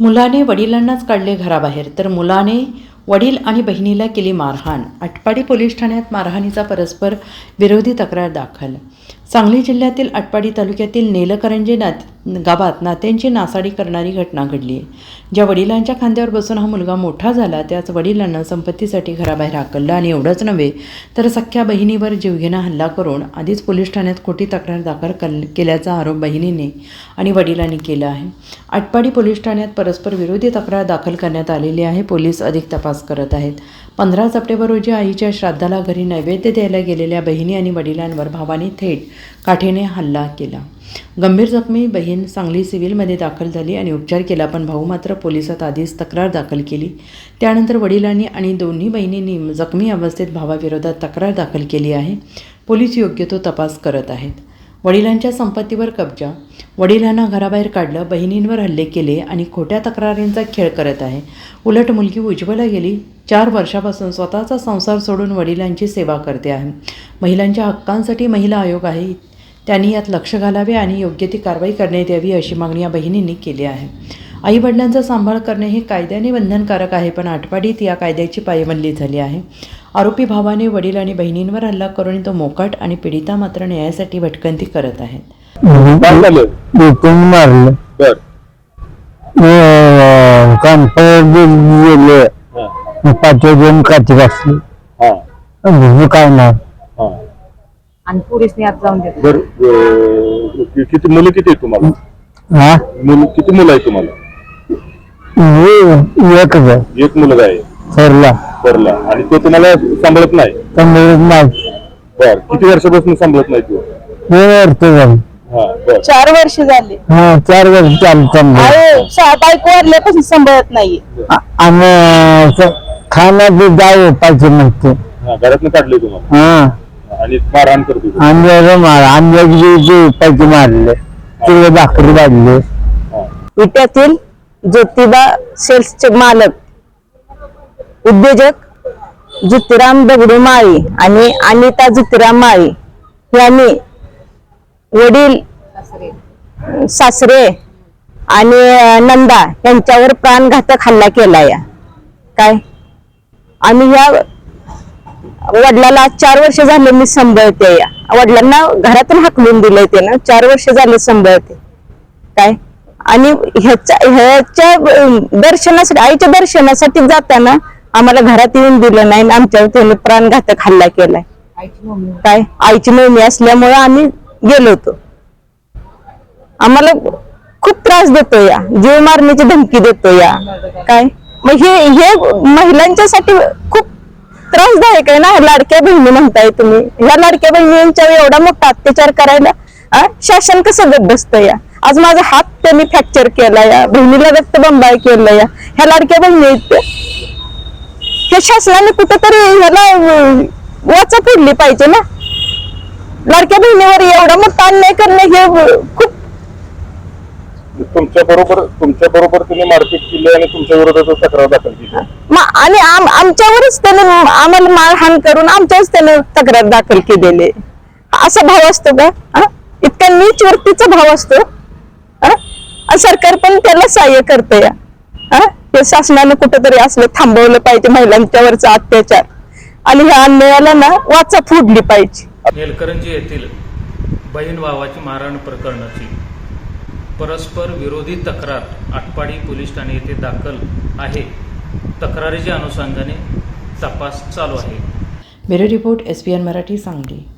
मुलाने वडिलांनाच काढले घराबाहेर तर मुलाने वडील आणि बहिणीला केली मारहाण. आटपाडी पोलीस ठाण्यात मारहाणीचा परस्पर विरोधी तक्रार दाखल. सांगली जिल्ह्यातील आटपाडी तालुक्यातील नेलकरंजे नात गावात नात्यांची नासाडी करणारी घटना घडली. आहे ज्या वडिलांच्या खांद्यावर बसून हा मुलगा मोठा झाला त्याच वडिलांना संपत्तीसाठी घराबाहेर हाकललं आणि एवढंच नव्हे तर सख्ख्या बहिणीवर जीवघेणा हल्ला करून आधीच पोलीस ठाण्यात खोटी तक्रार दाखल कल केल्याचा आरोप बहिणीने आणि वडिलांनी केला आहे. आटपाडी पोलीस ठाण्यात परस्पर विरोधी तक्रार दाखल करण्यात आलेली आहे पोलीस अधिक तपास करत आहेत. पंधरा सप्टेंबर रोजी आईच्या श्राद्धाला घरी नैवेद्य द्यायला गेलेल्या बहिणी आणि वडिलांवर भावाने थेट काठीने हल्ला केला. गंभीर जखमी बहीण सांगली सिव्हिलमध्ये दाखल झाली आणि उपचार केला पण भाऊ मात्र पोलिसात आधीच तक्रार दाखल केली. त्यानंतर वडिलांनी आणि दोन्ही बहिणींनी जखमी अवस्थेत भावाविरोधात तक्रार दाखल केली आहे. पोलीस योग्य तो तपास करत आहेत. वडिलांच्या संपत्तीवर कब्जा. वडिलांना घराबाहेर काढलं बहिणींवर हल्ले केले आणि खोट्या तक्रारींचा खेळ करत आहे. उलट मुलगी उज्ज्वला गेली. चार वर्षापासून स्वतःचा संसार सोडून वडिलांची सेवा करते आहे. महिलांच्या हक्कांसाठी महिला आयोग आहे. त्यांनी यात लक्ष घालावे आणि योग्य ती कारवाई करण्यात यावी अशी मागणी या बहिणींनी केली आहे. आई वडिलांचा सांभाळ करणे हे कायद्याने बंधनकारक आहे पण आठवाडीत या कायद्याची पायबंदी झाली आहे. आरोपी भावाने वडील आणि बहिणींवर हल्ला करून तो मोकाट आणि पीडिता मात्र न्यायासाठी भटकंती करत आहेत. काय झालं इथून मारलं? बर. कंपाऊंड गेले. हा. पाठी दोन काठी घातली. हा. दुसरं काय नाही हा. आणि पोलिसने आत जाऊन देत बर अं, कि- किती मुलं किती आहेत तुम्हाला? हा? मुलं किती मुलं आहेत तुम्हाला? हे एकच आहे. एक मुलगा आहे. सरला परला आणि तो तुम्हाला सांभाळत नाही? तर नाही. बर. किती वर्षापासून सांभाळत नाही तो? झाली. हा बर. चार वर्ष झाले. हा चार वर्ष चालू चाललं सा- बायको वारल्यापासून सांभाळत नाही आणि खाना बी जाऊ पाहिजे म्हणते हा घरातनं काढले तुम्हाला? हा. आणि मारहाण करतो तो. आंब्याला मार आंब्याची पाहिजे मारले. तिकडे भाकरी वाढले हा. विट्यातील ज्योतिबा सेल्सचे मालक उद्योजक ज्योतिराम दगडू माळी आणि अनिता ज्योतिराम माळी यांनी वडील सासरे आणि नंदा यांच्यावर प्राणघातक हल्ला केला या. काय? आम्ही या वडिलाला चार वर्ष झाले मी सांभाळते या. वडिलांना घरातून हाकलून दिलंय ते ना. चार वर्ष झाले सांभाळते. काय? आणि ह्याच्या ह्याच्या दर्शनासाठी आईच्या दर्शनासाठी जाताना आम्हाला घरात येऊन दिलं नाही आणि आमच्यावर त्याने प्राणघातक हल्ला केलाय. काय? आईची नोंदणी असल्यामुळे आम्ही गेलो होतो. आम्हाला खूप त्रास देतो या. जीव मारण्याची धमकी देतो या. काय? मग हे हे महिलांच्यासाठी खूप त्रासदायक आहे ना? लाडक्या बहिणी म्हणताय तुम्ही. ह्या लाडक्या बहिणींच्या एवढा मोठा अत्याचार करायला शासन कसं गप बसतं या? आज माझा हात त्यांनी फ्रॅक्चर केला या. बहिणीला रक्त बंबाळ केलं या. ह्या लाडक्या बहिणी. हे शासनाने कुठंतरी ह्याला वाचा फोडली पाहिजे ना लाडक्या बहिणीवर एवढा मोठा अन्याय करणं हे खूप तुमच्या बरोबर तुमच्या बरोबर तुम्ही मारपीट केली आणि तुमच्या विरोधात तक्रार दाखल केली मा- आणि आम- आमच्यावरच त्याने आम्हाला मारहाण करून आमच्यावरच त्याने तक्रार दाखल केलेली आहे. असा भाव असतो का हा? इतका नीच वृत्तीचा भाव असतो हा? आणि सरकार पण त्याला सहाय्य करतं या हा? शासनाने कुठेतरी असलं थांबवलं पाहिजे महिलांच्यावरचा अत्याचार. आणि ह्या अन्यायाला ना वाचा फोडली पाहिजे. नेलकरंजी येथील बहीण भावाची मारहाण प्रकरणाची परस्पर विरोधी तक्रार आटपाडी पोलीस ठाणे येथे दाखल आहे. तक्रारीच्या अनुषंगाने तपास चालू आहे. Bureau report S P N Marathi Sangli.